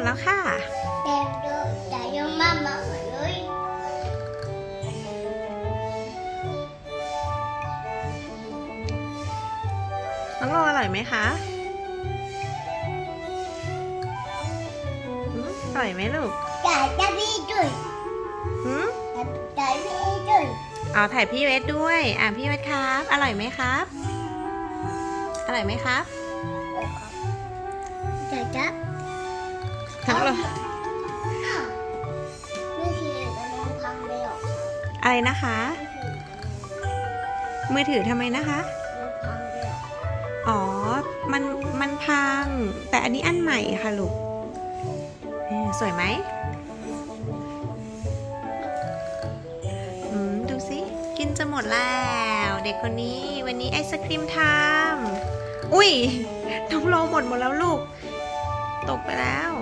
ดแล้วค่ะแต่เดี๋ยวแต่ยังมามาเลยน้องโลอร่อยไหมคะหืมอร่อยไหมลูกแต่จะพี่ด้วยหืมแต่พี่ด้วยเอาถ่ายพี่เวสด้วย อะพี่เวสครับ อร่อยไหมครับ อร่อยไหมครับแต่จะ ทั้งโลอ้าวไม่คือมันพังไปหรอกอะไรนะคะ มือถือทำไมนะคะมันพังไปหรอกอ๋อ มัน มันพัง แต่อันนี้อันใหม่ค่ะลูกเออสวยไหมอืมดูสิ กินจะหมดแล้ว เด็กคนนี้วันนี้ไอศครีมทำอุ้ยน้องโลหมดหมดแล้วลูก ตกไปแล้ว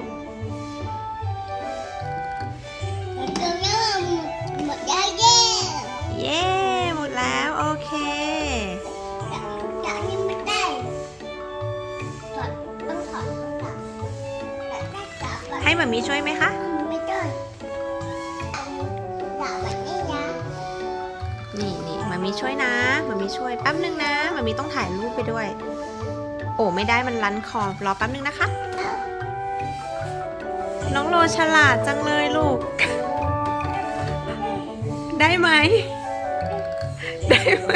มามีช่วยไหมคะ ไม่ได้จับแบบนี้นะนี่นี่หมามีช่วยนะหมามีช่วยแป๊บนึงนะหมามีต้องถ่ายรูปไปด้วย โอ้ไม่ได้มันลันคอรอแป๊บนึงนะคะ น้องโลฉลาดจังเลยลูก ได้ไหม ได้ไหม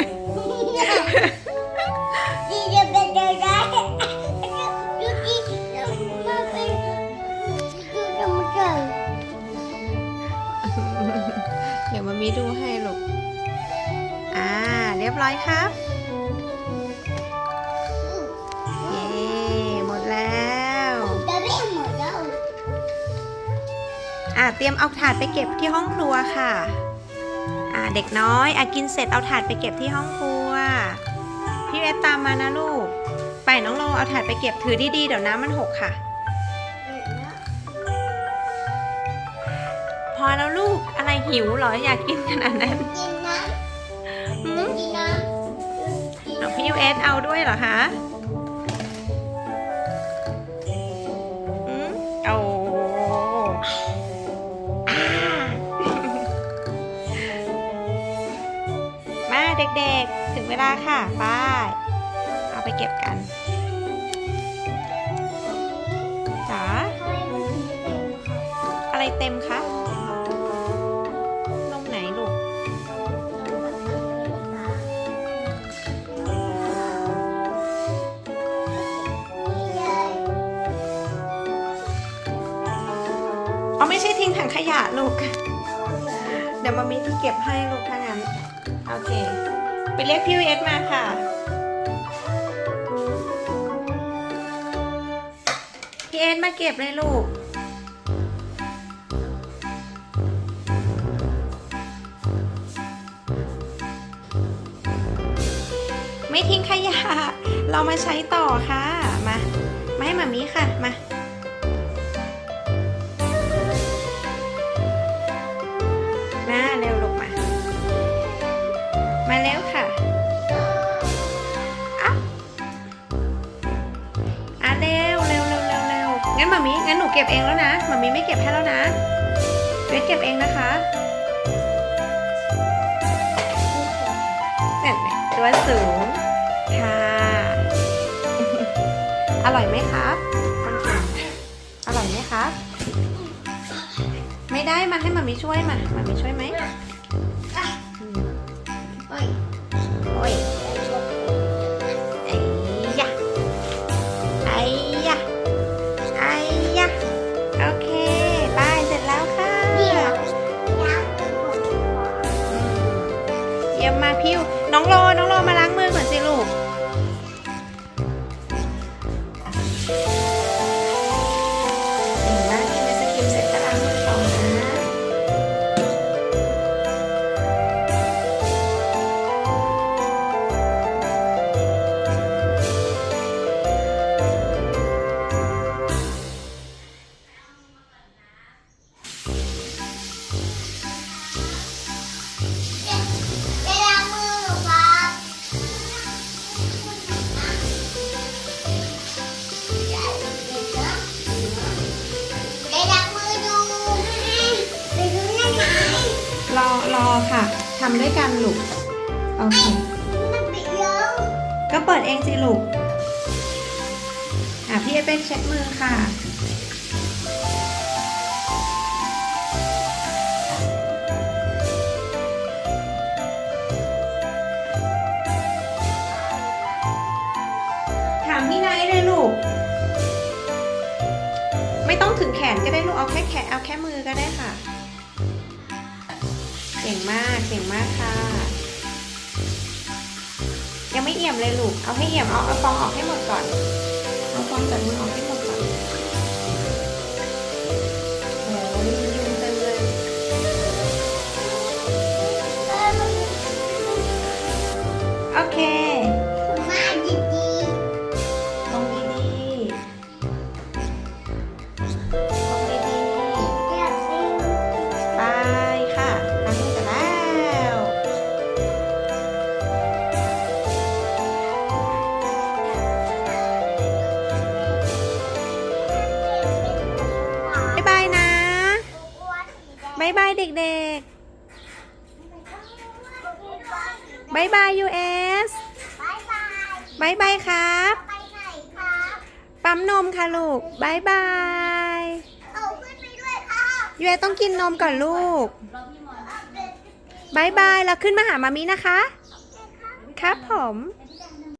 มามีดูให้ลูก อ่า เรียบร้อยครับ เย้หมดแล้ว อ่าเตรียมเอาถาดไปเก็บที่ห้องครัวค่ะ อ่าเด็กน้อยอะกินเสร็จเอาถาดไปเก็บที่ห้องครัว พี่เวสตามมานะลูก ไปน้องโลเอาถาดไปเก็บถือดีๆเดี๋ยวน้ำมันหกค่ะ พอแล้วลูก อะไรหิวเหรออยากกินขนาดนั้นกินน้หืำมกินน้ำกินน้องพี่เวสเอาด้วยเหรอคะหืมเอาอ่ามาเด็กๆ ถึงเวลาค่ะไปเอาไปเก็บกัน ไม่ใช่ทิ้งถังขยะลูก เดี๋ยวมามีที่เก็บให้ลูกถ้างั้น โอเค ไปเรียกพี่เอสมาค่ะ พี่เอสมาเก็บเลยลูกไม่ทิ้งขยะ เรามาใช้ต่อค่ะ มา มาให้มามีค่ะ มามา งั้นมามีงั้นหนูเก็บเองแล้วนะมามีไม่เก็บให้แล้วนะเวทเก็บเองนะคะเนี่ยตัวสูงค่ะ อร่อยไหมครับ อร่อยไหมครับ ไม่ได้มาให้มามีช่วยมามามีช่วยมอื มมาพิวน้องโลน้องโลมาล้างมือก่อนสิลูก ด้วยกันลูก โอเค ก็เปิดเองสิลูก อะพี่เอเป็นเช็ดมือค่ะถามพี่ไนท์เลยลูก ไม่ต้องถึงแขนก็ได้ลูก เอาแค่แขนเอาแค่มือก็ได้ค่ะ มากเก่งมากค่ะ ยังไม่เอี่ยมเลยลูก เอาให้เอี่ยมเอาเอาฟองออกให้หมดก่อน เอาฟองจากมือออกให้หมดก่อนโอ้ยยุงเต็มเลยโอเคายบายเด็กๆบายบาย US บายบายบายครับปั๊มนมค่ะลูกบายบายเวยครับ US ต้องกินนมก่อนลูกบายบายแล้วขึ้นมาหามามินะคะ ครับผม